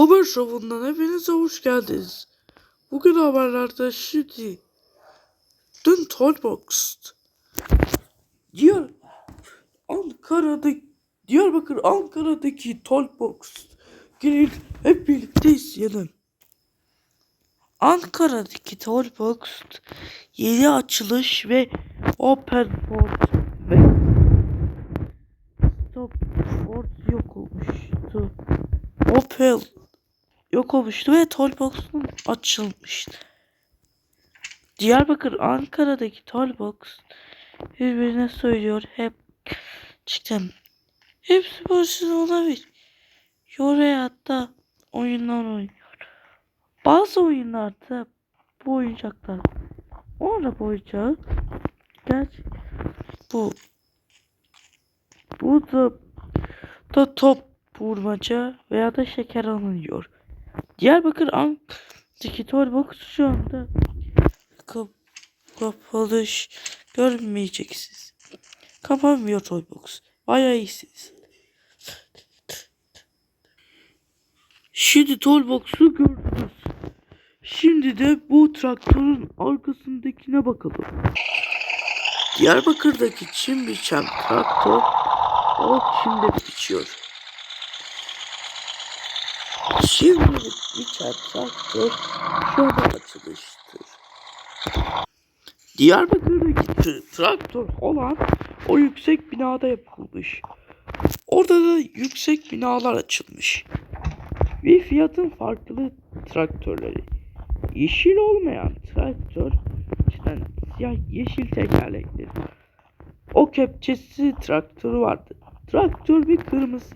Haber şovundan hepinize hoş geldiniz. Bugün haberlerde şimdi dün Toybox Diyar Ankara'da Diyarbakır Ankara'daki Toybox gelin hep birlikte izleyelim. Ankara'daki Tollbox yeni açılış ve Open Port ve Stop Port yok olmuştu. Opel yok olmuştu ve Tollbox'un açılmıştı. Diyarbakır Ankara'daki Tollbox birbirine söylüyor hep çıktım. Hepsi başına olabilir. Oraya hatta oyunlar oynuyor. Bazı oyunlarda bu oyuncaklar orada bu oyuncağı gerçek bu bu da, da top vurmaca veya da şeker alınıyor. Diyarbakır Ankara'daki Toybox şu anda kap kapalı ş- görmeyeceksiniz. Kapanmıyor Toybox. Bayağı iyisiniz. Şimdi Toybox'u gördünüz. Şimdi de bu traktörün arkasındakine bakalım. Diyarbakır'daki çim biçen traktör o çimde biçiyor. Şimdi biçen traktör şu anda açılıştır. Diyarbakır'daki traktör olan o yüksek binada yapılmış. Orada da yüksek binalar açılmış. Ve fiyatın farklı traktörleri. Yeşil olmayan traktör içten siyah yeşil tekerlekli. O kepçesi traktörü vardı. Traktör bir kırmızı